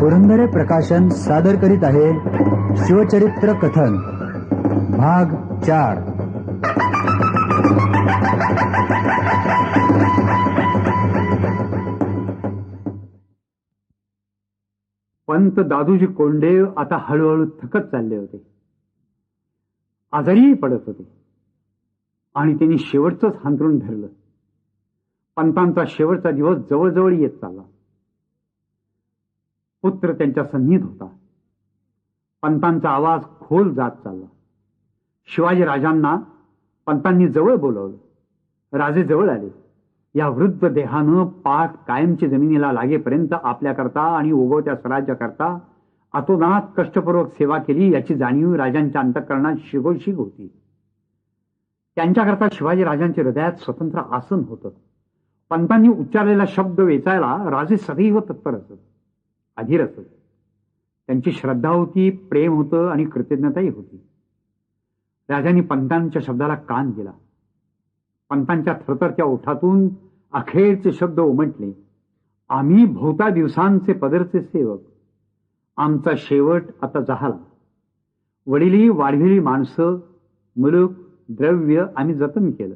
पुरंदरे प्रकाशन सादर करीत आहे शिवचरित्र कथन भाग चार. पंत दादूजी कोंडे आता हळूहळू थकत चालले होते. आजारीही पडत होते. आणि त्यांनी शेवटचंच हांतरून धरलं. पंतांचा शेवटचा दिवस जवळजवळ येत चालला. पुत्र त्यांच्या सन्नीत होता. पंतांचा आवाज खोल जात चालला. शिवाजी राजांना पंतांनी जवळ बोलवलं. राजे जवळ आले. या वृद्ध देहानं पाठ कायमची जमिनीला लागेपर्यंत आपल्याकरता आणि उगवत्या स्वराज्याकरता अतोनात कष्टपूर्वक सेवा केली याची जाणीव राजांच्या अंतकरणात शिगोशिग होती. त्यांच्याकरता शिवाजी राजांच्या हृदयात स्वतंत्र आसन होतं. पंतांनी उच्चारलेला शब्द वेचायला राजे सदैव तत्पर असत. अधीर असत. त्यांची श्रद्धा होती प्रेम होतं आणि कृतज्ञताही होती. राजांनी पंतांच्या शब्दाला कान दिला. पंतांच्या थरथरत्या ओठातून अखेरचे शब्द उमटले. आम्ही भोवता दिवसांचे पदरचे सेवक. आमचा शेवट आता झाला वडिली वाढविली माणसं मुलूक द्रव्य आम्ही जतन केलं.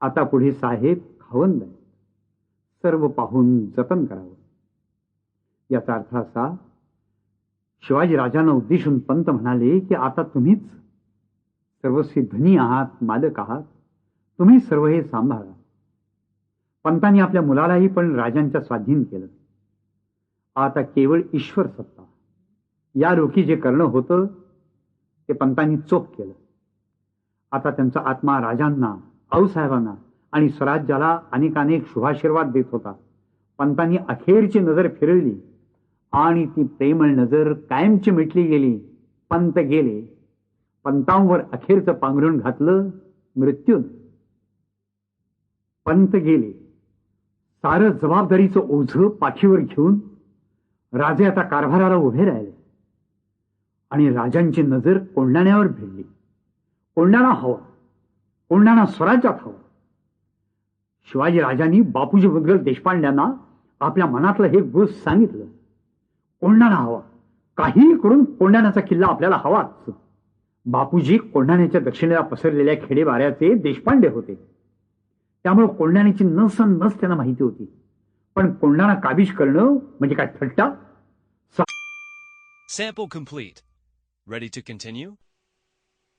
आता पुढे साहेब खावंद सर्व पाहून जतन करावं. याचा अर्थ असा शिवाजी राजांना उद्देशून पंत म्हणाले की आता तुम्हीच सर्वस्वी धनी आहात मालक आहात तुम्ही सर्व हे सांभाळा. पंतांनी आपल्या मुलालाही पण राजांच्या स्वाधीन केलं. आता केवळ ईश्वर सत्ता. या रोखी जे करणं होतं ते पंतांनी चोख केलं. आता त्यांचा आत्मा राजांना आऊसाहेबांना आणि स्वराज्याला अनेकानेक शुभाशीर्वाद देत होता. पंतांनी अखेरची नजर फिरवली. आणि ती प्रेमळ नजर कायमची मिटली गेली. पंत गेले. पंतांवर अखेरचं पांघरून घातलं. मृत्यून पंत गेले. सारं जबाबदारीचं ओझ पाठीवर घेऊन राजे आता कारभाराला उभे राहिले. आणि राजांची नजर कोंडाण्यावर भिडली. कोंडाणा हवा. कोंडाणा स्वराज्यात हवा. शिवाजी राजांनी बापूजी मुदगल देशपांड्यांना आपल्या मनातलं हे गोष्ट सांगितलं. कोंढाणा हवा. काहीही करून कोंडाण्याचा किल्ला आपल्याला हवाच बापूजी कोंढाण्याच्या दक्षिणेला पसरलेल्या खेडेबाऱ्याचे देशपांडे होते. त्यामुळे कोंढाण्याची नस नस त्यांना माहिती होती. पण कोंढाणा काबीज करणं म्हणजे काय थट्टा? Sample complete. Ready to continue